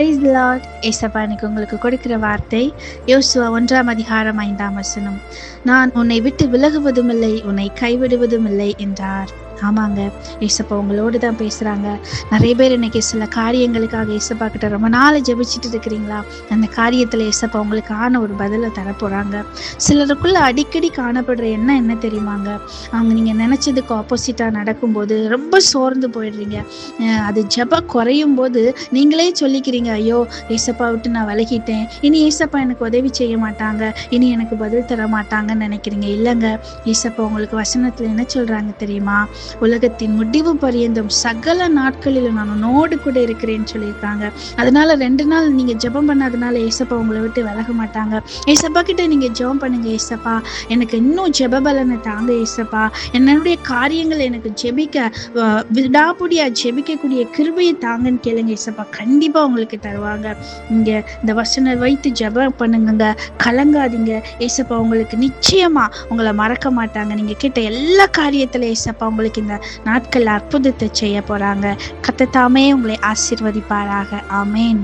Price Lord ஏசப்பா எனக்கு உங்களுக்கு கொடுக்கிற வார்த்தை யோசுவா ஒன்றாம் அதிகாரம் ஐந்தாம் வசனம். நான் உன்னை விட்டு விலகுவதும் இல்லை உன்னை கைவிடுவதும் இல்லை என்றார். ஆமாங்க. ஏசப்பா உங்களோடு தான் பேசுகிறாங்க நிறைய பேர் இன்னைக்கு சில காரியங்களுக்காக ஏசப்பா கிட்ட ரொம்ப நாள் ஜெபிச்சுட்டு இருக்கிறீங்களா? அந்த காரியத்தில் ஏசப்பா உங்களுக்கு ஆன ஒரு பதிலை தரப்போகிறாங்க சிலருக்குள்ளே அடிக்கடி காணப்படுற என்ன என்ன தெரியுமாங்க? அவங்க நீங்கள் நினச்சதுக்கு ஆப்போசிட்டாக நடக்கும்போது ரொம்ப சோர்ந்து போயிடுறீங்க. அது ஜப குறையும் போது நீங்களே சொல்லிக்கிறீங்க ஐயோ ஏசப்பா விட்டு நான் விலகிட்டேன். இனி ஏசப்பா எனக்கு உதவி செய்ய மாட்டாங்க. இனி எனக்கு பதில் தர மாட்டாங்கன்னு நினைக்கிறீங்க. இல்லைங்க. ஏசப்பா உங்களுக்கு வசனத்தில் என்ன சொல்கிறாங்க தெரியுமா? உலகத்தின் முடிவு பரியந்தம் சகல நாட்களிலும் நான் உன்னோடு கூட இருக்கிறேன்னு சொல்லியிருக்காங்க. அதனால ரெண்டு நாள் நீங்க ஜெபம் பண்ணாதனால ஏசப்பா உங்களை விட்டு விலக மாட்டாங்க. ஏசப்பா கிட்ட நீங்க ஜெபம் பண்ணுங்க ஏசப்பா. எனக்கு இன்னும் ஜெபபலனை தாங்க ஏசப்பா. என்னுடைய காரியங்கள் எனக்கு ஜெபிக்க விடாபுடியா ஜெபிக்கக்கூடிய கிருபையை தாங்கன்னு கேளுங்க ஏசப்பா. கண்டிப்பா உங்களுக்கு தருவாங்க. இங்க இந்த வசன வைத்து ஜெபம் பண்ணுங்க கலங்காதீங்க. ஏசப்பா உங்களுக்கு நிச்சயமா உங்களை மறக்க மாட்டாங்க. நீங்க கிட்ட எல்லா காரியத்துல ஏசப்பா உங்களுக்கு இந்த நாட்கள் அற்புதத்தை செய்ய போறாங்க. கத்தத்தாமே உங்களை ஆசீர்வதிப்பாராக. ஆமேன்.